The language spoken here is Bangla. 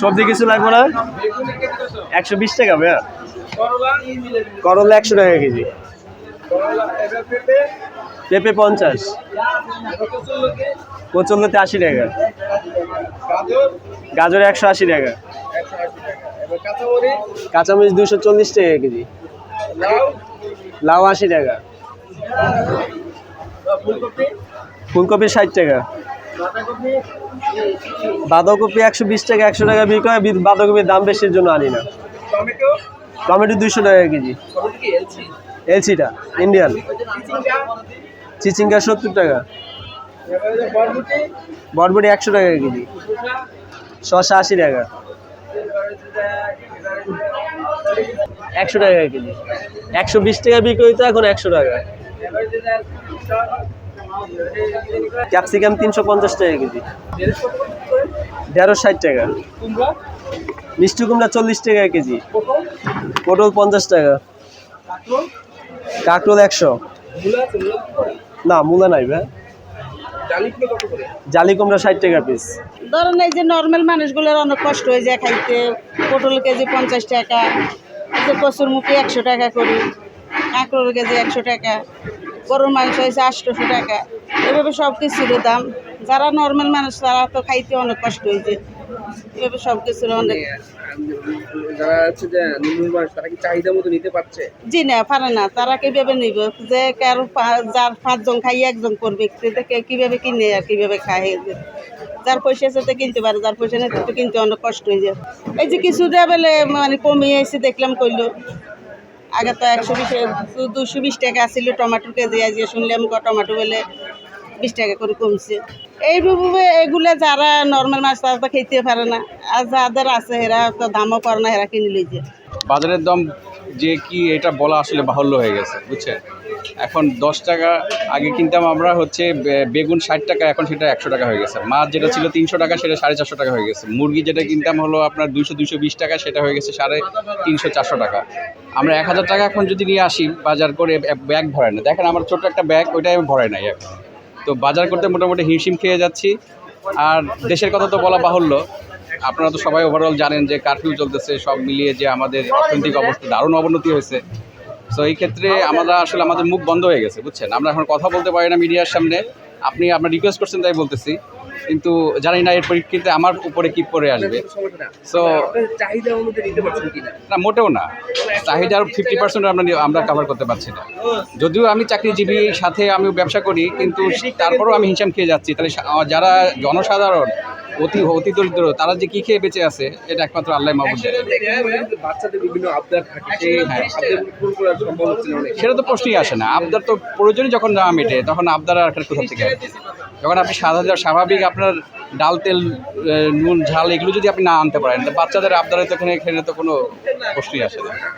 সবজি কিছু লাগবে না? একশো বিশ টাকা ভাইয়া। করলা একশো টাকা কেজি। পেঁপে পঞ্চাশ। কচুল্লতে আশি টাকা। গাজর একশো আশি টাকা। কাঁচামরিচ দুশো চল্লিশ টাকা কেজি। লাউ আশি টাকা। ফুলকপি ষাট টাকা। বাঁধাকপি একশো বিশ টাকা একশো টাকা বিক্রি হয় বাঁধাকপির দাম বেশির জন্য আনি না। টমেটো? দুশো টাকা কেজি। এলসিটা ইন্ডিয়ান। চিচিঙ্গা? সত্তর টাকা। বরবটি একশো টাকা কেজি। শসা আশি টাকা। একশো টাকা কেজি। একশো বিশ টাকা বিক্রি হইতো এখন একশো টাকা। ক্যাপসিকাম তিনশো পঞ্চাশ টাকা কেজি। দেড়শো ষাট টাকা। মিষ্টি কুমড়া চল্লিশ টাকা কেজি। পটল? পঞ্চাশ টাকা। কাঁকরোল? একশো। না মূলা নাই ভাই। জালি কুমড়া ষাট টাকা পিস ধরেন এই যে নর্মাল মানুষগুলোর অনেক কষ্ট হয়ে যায় খাইতে। পটল কেজি পঞ্চাশ টাকা এই কচুর মুখে একশো টাকা করি কাঁকড়োর কেজি একশো টাকা। গরুর মাংস হয়েছে আটশোশো টাকা। এভাবে সব কিছুর দাম। যারা নর্মাল মানুষ তারা তো খাইতে অনেক কষ্ট হয়েছে। এভাবে সব কিছুর অনেক যারা হচ্ছে যে নিম্ন বয়স তারা কি চাহিদা মতো নিতে পারছে? জি না পারে না। তারা কীভাবে নিব? যে কারও যার পাঁচজন খাই একজন করবে। কীভাবে কিনে আর কীভাবে খায়? যার পয়সা আছে তো কিনতে পারে। যার পয়সা নেই তো কিনতে অনেক কষ্ট হয়ে যায় এই যে কিছুটা বেলে মানে কমিয়ে এসে দেখলাম কইলো। আগে তো একশো বিশ দুশো বিশ টাকা ছিল টমেটোর কেজি আজ শুনলে ক টমাটো বলে বিশ টাকা করে কমছে। এইভাবে এগুলো যারা নর্মাল মাছ তারা তো খেতে পারে না। আর যাদের আছে, এরা তো দামও করে না, এরা কিনে লইছে। বাজারের দাম যে কি এটা বলা আসলে বাহুল্য হয়ে গেছে বুঝছেন এখন দশ টাকা আগে কিনতাম আমরা হচ্ছে বেগুন ষাট টাকা, এখন সেটা একশো টাকা হয়ে গেছে। মাছ যেটা ছিল তিনশো টাকা, সেটা সাড়ে চারশো টাকা হয়ে গেছে। মুরগি যেটা কিনতাম হলো আপনার দুইশো দুইশো বিশ টাকা, সেটা হয়ে গেছে সাড়ে তিনশো, চারশো টাকা। আমরা এক হাজার টাকা এখন যদি নিয়ে আসি, বাজার করে ব্যাগ ভরাই না। দেখেন আমার ছোট্ট একটা ব্যাগ, ওইটাই আমি ভরাই নাই এখন। তো বাজার করতে মোটামুটি হিমশিম খেয়ে যাচ্ছি। আর দেশের কথা তো বলা বাহুল্য আপনারা তো সবাই ওভারঅল জানেন যে কারফিউ চলতেছে, সব মিলিয়ে যে আমাদের অর্থনৈতিক অবস্থা দারুণ অবনতি হয়েছে। সো এই ক্ষেত্রে আমরা আসলে আমাদের মুখ বন্ধ হয়ে গেছে, বুঝছেন? আমরা এখন কথা বলতে পারি না মিডিয়ার সামনে। আপনি আপনার রিকোয়েস্ট করছেন তাই বলতেছি। কিন্তু জানি না এর পরিপ্রেক্ষিতে আমার উপরে কি পরে আসবে। সো না, মোটেও না। চাহিদার ফিফটি পার্সেন্ট আমরা আমরা কভার করতে পারছি না। যদিও আমি চাকরিজীবী সাথে আমি ব্যবসা করি, কিন্তু তারপরেও আমি হিসাব খেয়ে যাচ্ছি। তাহলে যারা জনসাধারণ অতি অতি দরিদ্র তারা যে কি খেয়ে বেঁচে আছে এটা একমাত্র আল্লাহ মাহবুদ জানে। বাচ্চাদের বিভিন্ন আবদার থাকে অনেক সেটা তো প্রশ্নই আসে না আবদার তো প্রয়োজনই যখন না মেটে তখন আবদার আর কোথা থেকে? যখন আপনি সাধারণ স্বাভাবিক আপনার ডাল তেল নুন ঝাল এগুলো যদি আপনি না আনতে পারেন বাচ্চাদের আবদারে তো এখানে এখানে তো কোনো প্রশ্নই আসে না